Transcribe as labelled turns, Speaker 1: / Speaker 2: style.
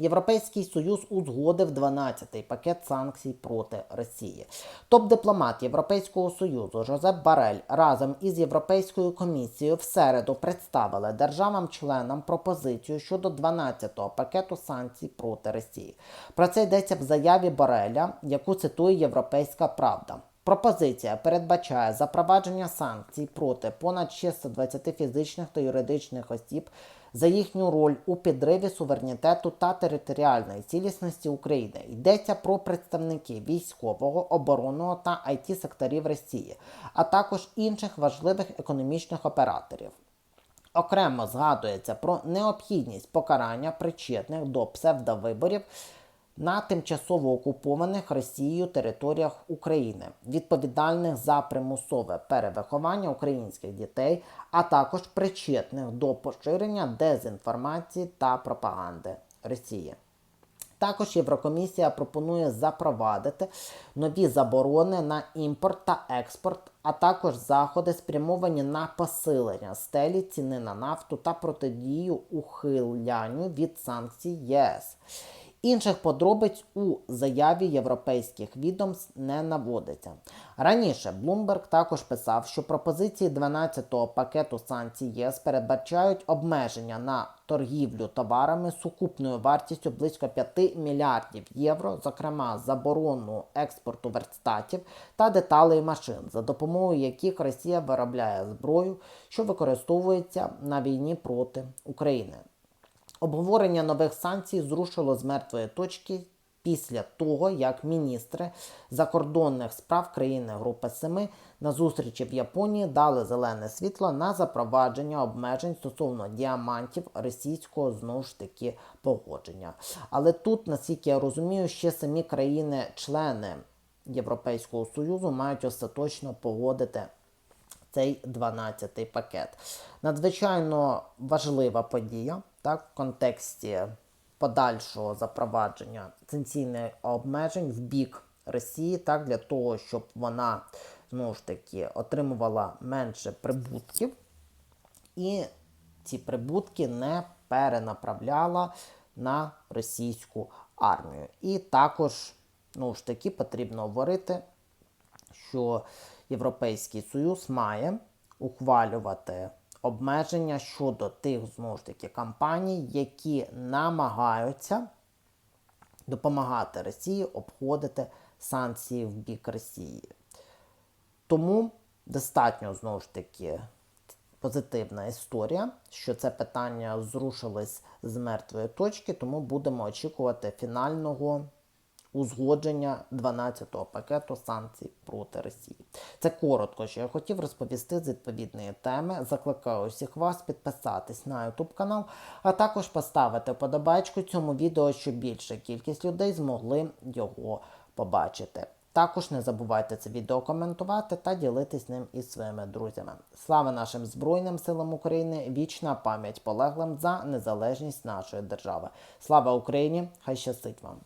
Speaker 1: Європейський Союз узгодив 12-й пакет санкцій проти Росії. Топ-дипломат Європейського Союзу Жозеп Барель разом із Європейською комісією в середу представили державам-членам пропозицію щодо 12-го пакету санкцій проти Росії. Про це йдеться в заяві Бореля, яку цитує Європейська Правда. Пропозиція передбачає запровадження санкцій проти понад 620 фізичних та юридичних осіб за їхню роль у підриві суверенітету та територіальної цілісності України. Йдеться про представників військового, оборонного та it секторів Росії, а також інших важливих економічних операторів. Окремо згадується про необхідність покарання причетних до псевдовиборів на тимчасово окупованих Росією територіях України, відповідальних за примусове перевиховання українських дітей, а також причетних до поширення дезінформації та пропаганди Росії. Також Єврокомісія пропонує запровадити нові заборони на імпорт та експорт, а також заходи, спрямовані на посилення стелі ціни на нафту та протидію ухилянню від санкцій ЄС. Інших подробиць у заяві європейських відомств не наводиться. Раніше Bloomberg також писав, що пропозиції 12-го пакету санкцій ЄС передбачають обмеження на торгівлю товарами сукупною вартістю близько 5 мільярдів євро, зокрема заборону експорту верстатів та деталей машин, за допомогою яких Росія виробляє зброю, що використовується на війні проти України. Обговорення нових санкцій зрушило з мертвої точки після того, як міністри закордонних справ країни Групи Семи на зустрічі в Японії дали зелене світло на запровадження обмежень стосовно діамантів російського знову ж таки погодження. Але тут, наскільки я розумію, ще самі країни-члени Європейського Союзу мають остаточно погодити цей 12-й пакет. Надзвичайно важлива подія так, в контексті подальшого запровадження санкційних обмежень в бік Росії, так, для того, щоб вона знову ж таки отримувала менше прибутків, і ці прибутки не перенаправляла на російську армію. І також, ну ж таки, потрібно говорити, що Європейський Союз має ухвалювати обмеження щодо тих знову ж таки компаній, які намагаються допомагати Росії обходити санкції в бік Росії. Тому достатньо знову ж таки позитивна історія, що це питання зрушилось з мертвої точки, тому будемо очікувати фінального узгодження 12-го пакету санкцій проти Росії. Це коротко, що я хотів розповісти з відповідної теми. Закликаю усіх вас підписатись на YouTube канал, а також поставити подобачку цьому відео, щоб більша кількість людей змогли його побачити. Також не забувайте це відео коментувати та ділитись ним із своїми друзями. Слава нашим Збройним силам України! Вічна пам'ять полеглим за незалежність нашої держави. Слава Україні! Хай щастить вам!